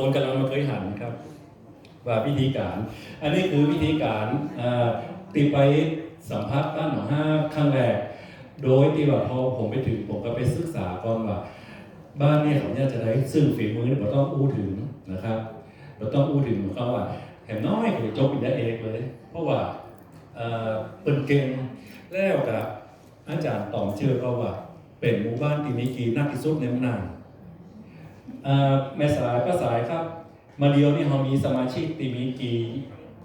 คนกำลังมาเคยหันครับ ว่าวิธีการ อันนี้คือวิธีการตีไปสัมภาษณ์บ้านหนองห้าครั้งแรก โดยที่ว่าพอผมไปถึงผมก็ไปศึกษาก่อนว่า บ้านเนี่ยเขาเนี่ยจะได้ซึ่งฝีมือเนี่ยเราต้องอู้ถึงนะครับเราต้องอู้ถึงเขาว่าแถมน้อยก็จะจบอีกได้เองเลย เพราะว่าเอ่อเป็นเก่งแล้วกับอาจารย์ตอมเชื่อก็ว่า เป็นหมู่บ้านที่มีกีนักที่สุดในเมืองนาน แม่สายป้าสายครับ มาเดียวนี่เรามีสมาชิกตีมีกี่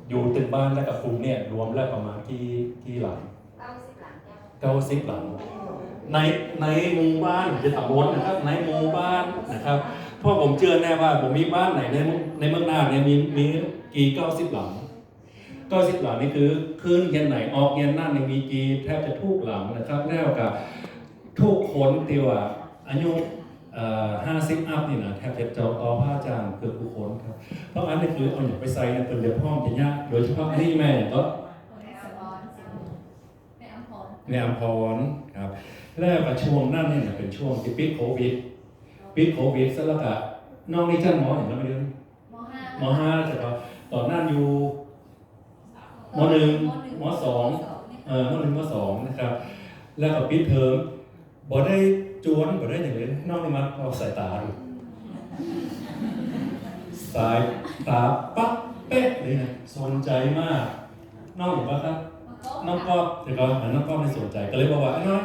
อยู่ตึกบ้านและกับกลุ่มเนี่ยรวมแล้วประมาณกี่กี่หลังเก้าสิบหลังเจ้าเก้าสิบหลัง ในในหมู่บ้านจะตำบลนะครับ ในหมู่บ้านนะครับเพราะผมเชื่อแน่ว่าผมมีบ้านไหนในในเมืองหน้าเนี่ยมีมีกี่เก้าสิบหลังเก้าสิบหลังนี่คือขึ้นเย็นไหนออกเย็นนั่นเนี่ยมีกี่แทบจะทุกหลังนะครับ แล้วกับทุกคนที่ว่าอายุ ห้าสิบอัพนี่นะแทบจะเจาเอาผ้าจางเกือบทุกคนครับ เพราะอันนี้คือเอาอย่างไปใส่เนี่ยเป็นเดือห้องจะยากโดยเฉพาะอันนี้แม่ก็แม่สมอนแม่อัมพรในอัมพรครับแล้วก็ช่วงนั้นเนี่ยนะเป็นช่วงที่ปิดโควิดปิดโควิดซะแล้วก็น้องนี่ชั้นหมออย่างนั้นไม่รู้มห้ามห้าแต่ว่าตอนนั้นอยู่มหนึ่งมสองเออมหนึ่งมสองนะครับ แล้วก็ปิดเทอมบ่ได้ จวนบ่ได้อย่างเลยน้องนี่มาเอาสายตาดูสายตาปั๊บเป๊ะเลยนะสนใจมากน้องอยู่ปะครับน้องก็เดี๋ยวก็หันน้องก็ไม่สนใจก็เลยบอกว่าไอ้น้อย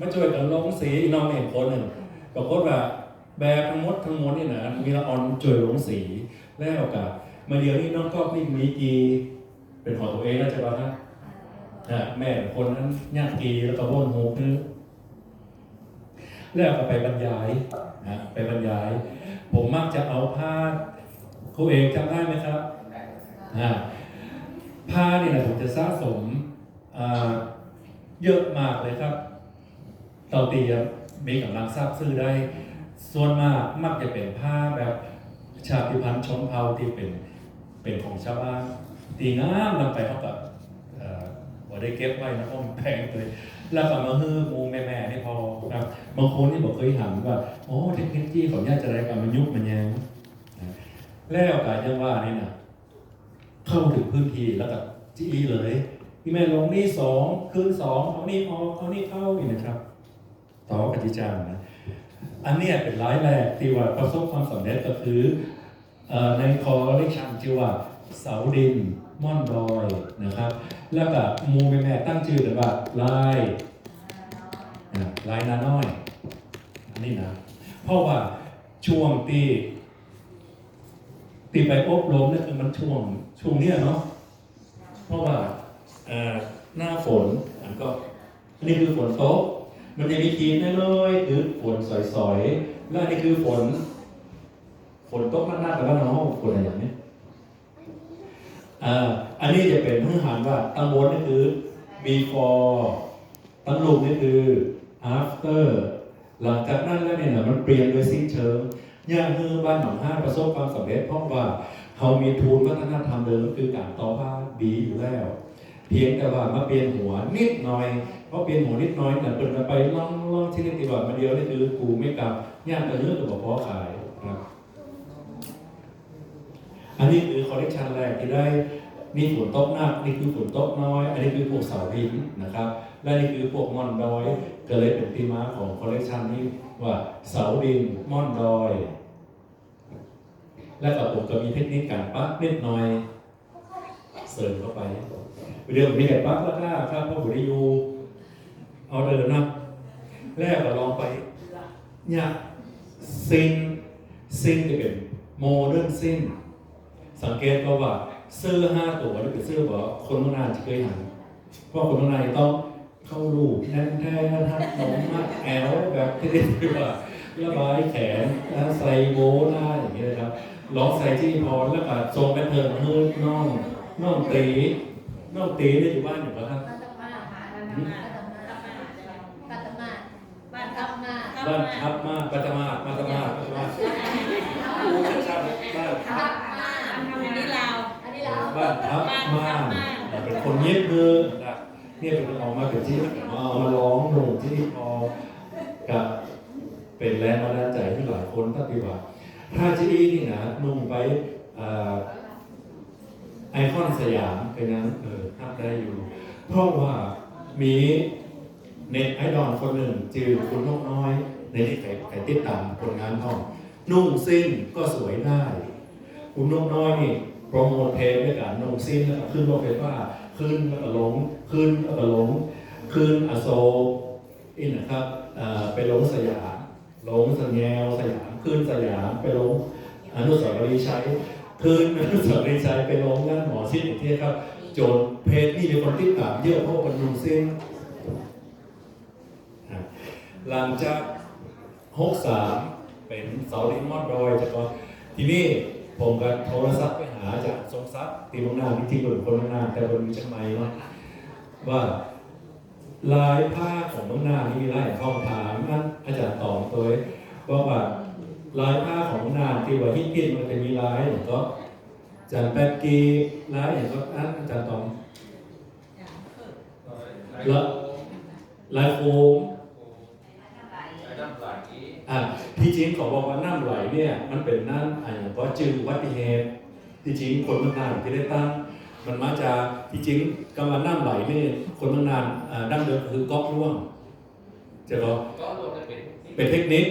มาช่วยกันลงสีน้องเองคนหนึ่งปรากฏว่าแบบทั้งหมดทั้งมวลนี่นะมีละออนช่วยลงสีแล้วกับมาเดียวนี่น้องก็นี่มีกีเป็นของตัวเองนะจ๊ะครับอะแม่คนนั้นญาติกีแล้วก็ว่นหูคือ แล้วก็ไปบรรยายนะไปบรรยาย ผมมักจะเอาผ้าครูเองจำได้ไหมครับอ่าผ้าเนี่ยนะผมจะสะสมอ่าเยอะมากเลยครับเตาเตียมมีกำลังทราบซื้อได้ ส่วนมากมักจะเป็นผ้าแบบชาติพันธุ์ชนเผ่าที่เป็นเป็นของชาวบ้านตีงามนำไปเขากับเอ่อบ่ได้เก็บไว้นะเพราะมันแพงเลย แล้วก็มาฮือหมูแม่แม่ๆนี่พอครับบางคนนี่บอกเคยหันว่าโอ้เทคโนโลยีของญาติจะได้กับมันยุบมันแยงแล้วก็ยังว่านี่นะเข้าถึงพื้นที่แล้วก็จีเลยพี่แม่ลงนี่สองคืนสองเอานี่ออกเอานี่เข้าอีกนะครับ ต่อกับจิจางนะอันนี้เป็นร้ายแรกที่ว่าประสบความสำเร็จก็คือในคอเลชันชื่อว่าเสาดิน ม่อนดอยนะครับ แล้วก็มูแม่แม่ตั้งชื่อเลยว่าลายนะลายนาน้อย อันนี้นะ เพราะว่าช่วงที่ที่ไปอบรมเนี่ยมันช่วงช่วงเนี้ยเนาะเพราะว่าหน้าฝนอันก็อันนี้คือฝนตกมันจะมีทีน้อยๆคือฝนสอยๆ แล้วอันนี้คือฝน ฝนตกมากๆแต่ว่าน้องฝนอะไรอย่างนี้ อ่าอันนี้จะเป็นพื้นฐานว่าตั้งบนนี่คือ before ตั้งลูกนี่คือ after หลังจากนั้นแล้วเนี่ยมันเปลี่ยนโดยสิ้นเชิงย่างคือบ้านหนองห้าประสบความสำเร็จเพราะว่าเขามีทุนวัฒนธรรมเดิมคือการต่อผ้าดีอยู่แล้ว เพียงแต่ว่ามาเปลี่ยนหัวนิดหน่อยเพราะเปลี่ยนหัวนิดหน้อยเนี่ยเปิดไปล่องล่องที่นี่ตีบอดมาเดียวนี่คือกูไม่กลับย่างกระเนื้อกับพอขายครับ อันนี้คือคอลเลกชันแรกที่ได้นี่ฝนตกหนักนี่คือฝนตกน้อย อันนี้คือพวกเสาหินนะครับ และนี่คือพวกม่อนดอยก็เลยเป็นที่มาของคอลเลกชันนี้ว่าเสาดินม่อนดอย และกับผมก็มีเทคนิคการปักนิดหน่อยเสริมเข้าไปเรื่องมีแต่ปักแล้วก็ครับพ่อบุริยูเอาเดินนะแรกก็ลองไปเนี่ยซิงซิงจะเป็นโมเดิร์นซิง สังเกตก็ว่าเสื้อห้าตัวนี่เป็นเสื้อแบบคนเมื่อนานจะเคยหันเพราะคนเมื่อนานต้องเข้ารูปแน่นแท้ทัดหนมมากแอลแบบที่เรียกว่าระบายแขนแล้วใส่โบว์หน้าอย่างเงี้ยนะครับลองใส่ที่พอแล้วก็ทรงแพทเทิร์นเฮือน้องน้องตีน้องตีได้อยู่บ้านอยู่ปะครับกัตมากัตมากัตมากัตมาบ้านกัตมาบ้านทับมากปัตมาปัตมาปัตมาอูชัดๆบ้าน ทับมา อันนี้ลาว อันนี้แล้ว บ้านทับมากเป็นคนเย็บมือนะเนี่ยเป็นออกมาเป็นที่เอามาร้องลงที่พอกับเป็นแรงบันดาลใจที่หลายคนปฏิบัติผ้าจีอีนี่นะนุ่งไปไอคอนสยามเป็นนั้นเออทับได้อยู่ เพราะว่ามีเน็ตไอดอลคนหนึ่งจือคุณนกน้อย ในที่ใครใครติดตามผลงานเขานุ่งสิ้นก็สวยได้ คุณนกน้อยนี่ โปรโมทเพลงด้วยกันนงสิ้นแล้วก็ขึ้นรถไฟฟ้าขึ้นแล้วก็ลงขึ้นแล้วก็ลงขึ้นอโศกอินนะครับไปลงสยามลงสแงวสยามขึ้นสยามไปลงอนุสาวรีย์ชัยขึ้นอนุสาวรีย์ชัยไปลงงานหมอสิ้นอีกทีครับโจนเพจนี่มีคนติดตามเยอะเพราะมันนงสิ้นหลังจากหกสามเป็นเสาลิงมอดดอยจากก็ทีนี้ ผมก็โทรศัพท์ไปหาอาจารย์ทรงทรัพย์ตีมงนาที่ที่บนคนมงนาแต่บนมีจังไมเนาะว่าลายผ้าของมงนานี่มีลายเข้าถามนั่นอาจารย์ตอบตัวว่าว่าลายผ้าของมงนาที่ว่าฮิตฮิตมันจะมีลายอย่างก็จารย์แป๊กกีลายอย่างก็อันอาจารย์ตอบแล้วลายโคม อะ ที่จริงเขาบอกว่าน้ำไหลเนี่ยมันเป็นน้ำอะไรก็จืดอุบัติเหตุที่จริงคนเมืองนานที่ได้ตั้งมันมาจากที่จริงกำลังน้ำไหลนี่คนเมืองนานดั้งเดิมคือก๊อกร่วงจะก็ก็เป็นเทคนิค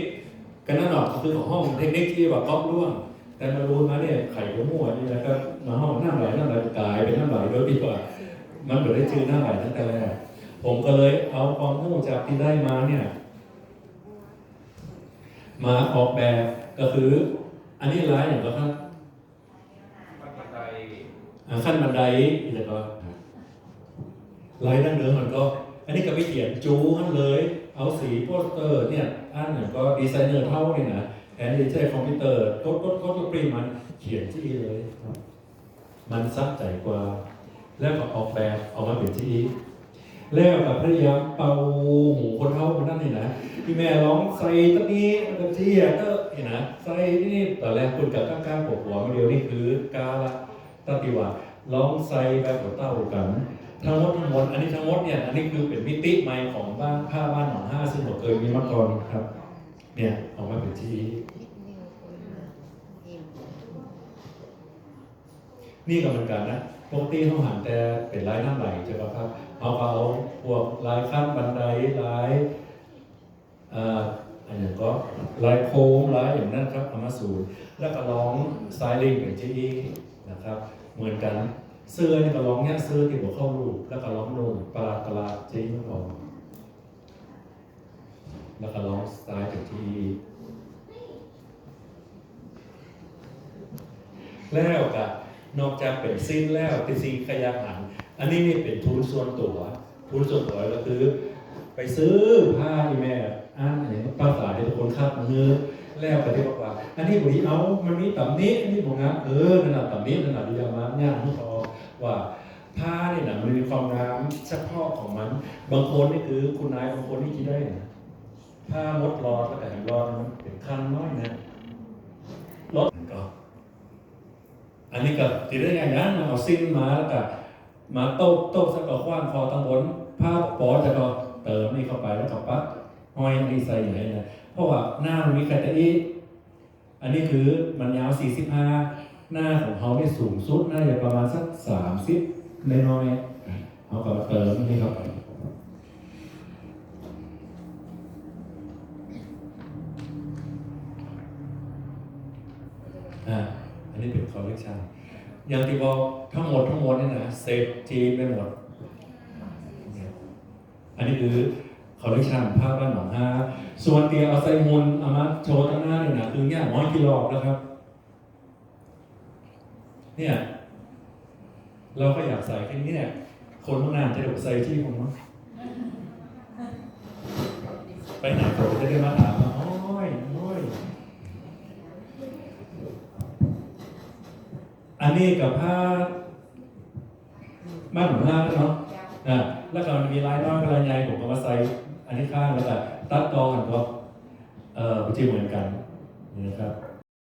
กันนั่นหรอกคือของห้องเทคนิคที่ว่าก๊อกร่วง แต่มารู้มาเนี่ยไข่ก็มั่วนี่แล้วก็มาห้องน้ำไหลน้ำไหลกลายเป็นน้ำไหลโดยที่ว่ามันเกิดได้ชื่อน้ำไหลตั้งแต่แรกผมก็เลยเอาความรู้จากที่ได้มาเนี่ย มาออกแบบก็คือ อันนี้ร้ายอย่างก็ครับขั้นบันไดอ่าขั้นบันไดแล้วก็ลายดั้งเดิมมันก็ อันนี้ก็ไปเขียนจูขั้นเลย เอาสีโปสเตอร์เนี่ยอันเนี่ยก็ดีไซเนอร์เท่าเนี่ยนะแทนที่จะใช้คอมพิวเตอร์กดกดกดกดปริ้นมันเขียนที่เลยครับมันซักใจกว่า แล้วก็ออกแบบออกมาเป็นที่ แล้วกับพยายามเป่าหูคนเท่าคนนั้นนี่นะที่แม่ร้องใส่ตะนี้ตะเจียก็เห็นนะใส่นี่ตอนแรกคุณกับก้างก้างหัวหัวมาเดียวนี่คือกาละตติว่าร้องใส่แบบหัวเต้ากันทั้งหมดทั้งมวลอันนี้ทั้งหมดเนี่ยอันนี้คือเป็นมิติใหม่ของบ้านผ้าบ้านหนองห้าซึ่งผมเคยมีมาก่อนครับ เนี่ยออกมาเป็นที่นี่ก็เหมือนกันนะปกติเขาหันแต่เป็นลายน้ำไหลใช่ปะครับ เขาก็เอาพวกลายขั้นบันไดลายอ่าอันอย่างก็ลายโค้งลายอย่างนั้นครับอามาสูตรแล้วก็ร้องสไตลิ่งเป็นจีนะครับ เหมือนกันเสื้อนี่ก็ร้องเนี่ยเสื้อที่หัวเข้ารูปแล้วก็ร้องนุ่มปลาดปลาดจีไม่พอแล้วก็ร้องสไตล์เป็นจีแล้วก็นอกจากเป็นสิ้นแล้วเป็นสิ่งขยันหัน อันนี้นี่เป็นทุนส่วนตัวทุนส่วนตัวก็คือ ไปซื้อผ้าที่แม่อ่านอย่างภาษาที่ทุกคนคาดมือแล้วก็ที่บอกว่า อันนี้บริเอามันมีต่ำนี้อันนี้ผมนะเออขนแหละต่ำนี้นั่นแหละที่จะมาย่างให้พอว่าผ้าเนี่ยนะมันมีความงามเฉพาะของมัน บางคนนี่คือคุณนายบางคนนี่คิดได้นะผ้ามดรอดแล้วแต่แห่รอดมันเป็นคันน้อยนะรถก็ อันนี้ก็ติดได้ไงนะเอาสิ้นมาแล้วก็ มาโต๊ะโต๊ะสักก็คว้างคอตั้งบนผ้าปอจะก็เติมนี่เข้าไปแล้วก็ปั๊บห้อยนี่ใส่อย่างไรนะเพราะว่าหน้ามันมีแคตอีอันนี้คือมันยาว 45 หน้าของเขานี่สูงสุดน่าจะประมาณสัก 30น้อยๆเขาก็เติมนี่เข้าไปอ่าอันนี้เป็นคอลเลกชัน อย่างที่บอกทั้งหมดทั้งมวลนี่นะเซฟจีนไปหมด อันนี้คือคอลเลกชันภาพบ้านหนองฮาส่วนเตียเอาไซมุนอามาโชว์ตั้งหน้าเนี่ยนะคือเนี่ยร้อยกิโลแล้วครับ เนี่ย เราก็อยากใส่แค่นี้เนี่ยคนข้างหน้าจะถูกใส่ที่ผมมั้งไปไหนผมจะได้มาถามว่าโอ้ยโอ้ย อั นนี้กับผ้าบ้านของผ้าเนาะอะแล้วก็มีลายน้อยกับลายใหญ่ผมก็มาใส่อันนี้ข้างแล้วก็ตัดกองกันก็เอ่อจีเหมือนกันนี่นะครับ